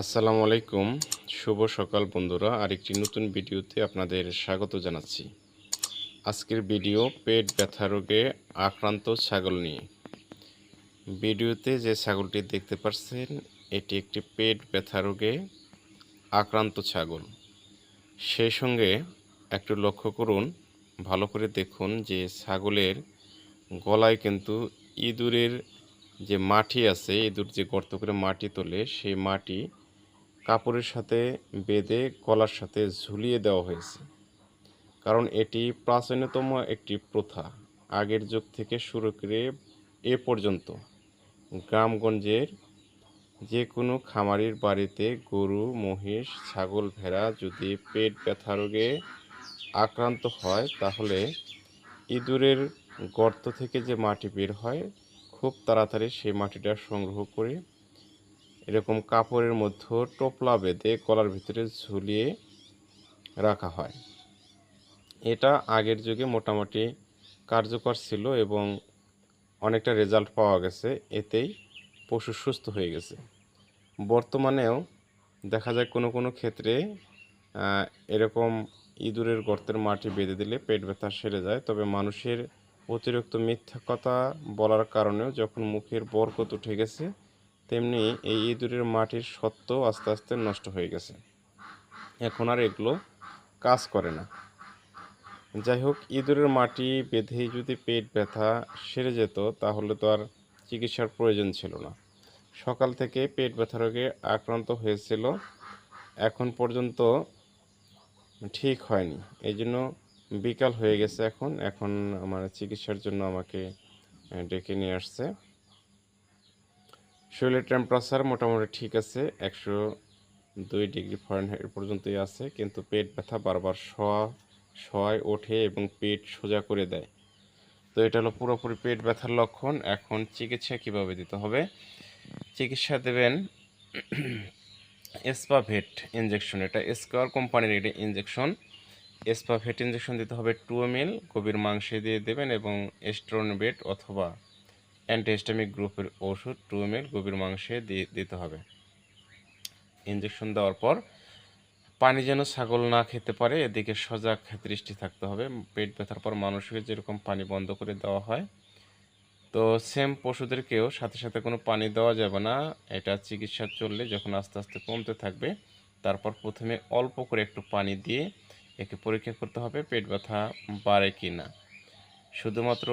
আসসালামু আলাইকুম। শুভ সকাল বন্ধুরা। আরেকটি নতুন ভিডিওতে আপনাদের স্বাগত জানাচ্ছি। আজকের ভিডিও পেট ব্যথা রোগে আক্রান্ত ছাগল নিয়ে। ভিডিওতে যে ছাগলটি দেখতে পাচ্ছেন, এটি একটি পেট ব্যথা রোগে আক্রান্ত ছাগল। সেই সঙ্গে একটু লক্ষ্য করুন, ভালো করে দেখুন যে ছাগলের গলায় কিন্তু ইঁদুরের যে মাটি আছে, ইঁদুর যে গর্ত করে মাটি তোলে, সেই মাটি কাপড়ের সাথে বেঁধে গলার সাথে ঝুলিয়ে দেওয়া হয়েছে। কারণ এটি প্রাচীনতম একটি প্রথা। আগের যুগ থেকে শুরু করে এ পর্যন্ত গ্রামগঞ্জের যে কোনো খামারির বাড়িতে গরু, মহিষ, ছাগল ভেড়া যদি পেট ব্যথা রোগে আক্রান্ত হয়, তাহলে ইঁদুরের গর্ত থেকে যে মাটি বের হয়, খুব তাড়াতাড়ি সেই মাটিটা সংগ্রহ করে এরকম কাপড়ের মধ্যে টোপলা বেঁধে গলার ভিতরে ঝুলিয়ে রাখা হয়। এটা আগের যুগে মোটামুটি কার্যকর ছিল এবং অনেকটা রেজাল্ট পাওয়া গেছে। এতেই পশু সুস্থ হয়ে গেছে। বর্তমানেও দেখা যায় কোনো কোনো ক্ষেত্রে এরকম ইঁদুরের গর্তের মাটি বেঁধে দিলে পেট ব্যথা সেরে যায়। তবে মানুষের অতিরিক্ত মিথ্যা কথা বলার কারণেও যখন মুখের বরকত উঠে গেছে তেমনি এই ইঁদুরের মাটির সত্ত্ব আস্তে আস্তে নষ্ট হয়ে গেছে। এখন আর এগুলো কাজ করে না। যাই হোক, ইঁদুরের মাটি বেঁধেই যদি পেট ব্যথা সেরে যেত, তাহলে তো আর চিকিৎসার প্রয়োজন ছিল না। সকাল থেকে পেট ব্যথা রোগে আক্রান্ত হয়েছিল। এখন পর্যন্ত ঠিক হয়নি। এই জন্য বিকাল হয়ে গেছে এখন। এখন আমার চিকিৎসার জন্য আমাকে ডেকে নিয়ে আসছে। শরীরের টেম্পারেচার মোটামুটি ঠিক আছে, একশো দুই ডিগ্রি ফারেনহাইট পর্যন্তই আছে, কিন্তু পেট ব্যথা বারবার শোয়া, শোয়ায়, ওঠে এবং পেট সোজা করে দেয়। তো এটা হলো পুরোপুরি পেট ব্যথার লক্ষণ। এখন চিকিৎসা কীভাবে দিতে হবে? চিকিৎসা দেবেন এসপাভেট ইঞ্জেকশন এটা স্কোয়ার কোম্পানির এটা ইঞ্জেকশন এসপাভেট ইঞ্জেকশন দিতে হবে টু এম এল গভীর মাংসে দিয়ে দেবেন এবং এস্ট্রোনবেট অথবা অ্যান্টিহিস্টামিক গ্রুপের ওষুধ টু এম এল গভীর মাংসে দিয়ে দিতে হবে। ইঞ্জেকশন দেওয়ার পর পানি যেন ছাগল না খেতে পারে, এদিকে সজাগ দৃষ্টি থাকতে হবে। পেট ব্যথার পর মানুষকে যেরকম পানি বন্ধ করে দেওয়া হয়, তো সেম পশুদেরকেও সাথে সাথে কোনো পানি দেওয়া যাবে না। এটা চিকিৎসা চললে যখন আস্তে আস্তে কমতে থাকবে, তারপর প্রথমে অল্প করে একটু পানি দিয়ে একে পরীক্ষা করতে হবে পেট ব্যথা বাড়ে কি না শুধুমাত্র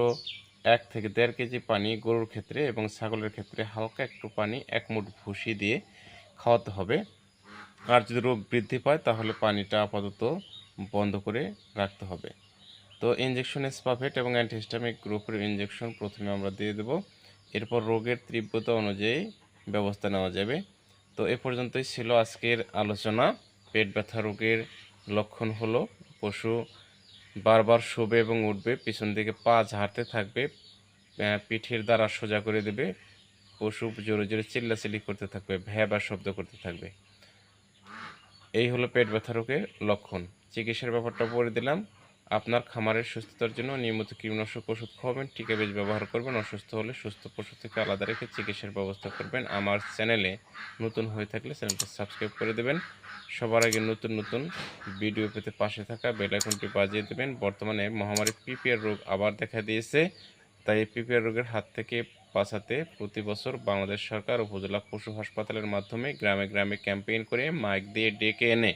এক থেকে দেড় কেজি পানি গরুর ক্ষেত্রে এবং ছাগলের ক্ষেত্রে হালকা একটু পানি, এক মুঠ ভুসি দিয়ে খাওয়াতে হবে। আর যদি রোগ বৃদ্ধি পায়, তাহলে পানিটা আপাতত বন্ধ করে রাখতে হবে। তো ইঞ্জেকশন স্পাফেট এবং অ্যান্টিহিস্টামিক গ্রুপের ইঞ্জেকশন প্রথমে আমরা দিয়ে দেব। এরপর রোগের তীব্রতা অনুযায়ী ব্যবস্থা নেওয়া যাবে। তো এ পর্যন্তই ছিল আজকের আলোচনা। পেট ব্যথা রোগের লক্ষণ হলো পশু বারবার শোবে এবং উঠবে, পিছন দিকে পা ঝাড়তে থাকবে পিঠের দ্বারা সোজা করে দেবে, পশু জোরে জোরে চিল্লাচিল্লি করতে থাকবে, ভ্যা বা শব্দ করতে থাকবে। এই হলো পেট ব্যথা রোগের লক্ষণ। চিকিৎসার ব্যাপারটা বলে দিলাম। আপনার খামারের সুস্থতার জন্য নিয়মিত কীটনাশক ওষুধ খাওয়াবেন, টিকা বীজ ব্যবহার করবেন, অসুস্থ হলে সুস্থ পশু থেকে আলাদা রেখে চিকিৎসার ব্যবস্থা করবেন। আমার চ্যানেলে নতুন হয়ে থাকলে চ্যানেলটা সাবস্ক্রাইব করে দেবেন। সবার আগে নতুন নতুন ভিডিও পেতে পাশে থাকা বেল আইকনটি বাজিয়ে দেবেন। বর্তমানে মহামারী পিপিআর রোগ আবার দেখা দিয়েছে। তাই পিপিআর রোগের হাত থেকে বাঁচাতে প্রতি বছর বাংলাদেশ সরকার উপজেলা পশু হাসপাতালের মাধ্যমে গ্রামে গ্রামে ক্যাম্পেইন করে মাইক দিয়ে ডেকে এনে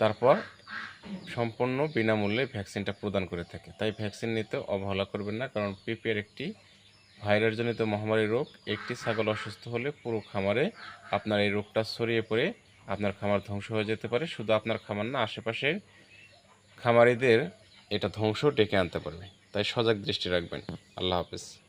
তারপর সম্পূর্ণ বিনামূল্যে ভ্যাকসিনটা প্রদান করে থাকে। তাই ভ্যাকসিন নিতে অবহেলা করবেন না, কারণ পিপিআর একটি ভাইরাসজনিত মহামারী রোগ। একটি ছাগল অসুস্থ হলে পুরো খামারে আপনার এই রোগটা ছড়িয়ে পড়ে আপনার খামার ধ্বংস হয়ে যেতে পারে। শুধু আপনার খামার না, আশেপাশের খামারিদের এটা ধ্বংস ডেকে আনতে পারবে। তাই সজাগ দৃষ্টি রাখবেন। আল্লাহ হাফেজ।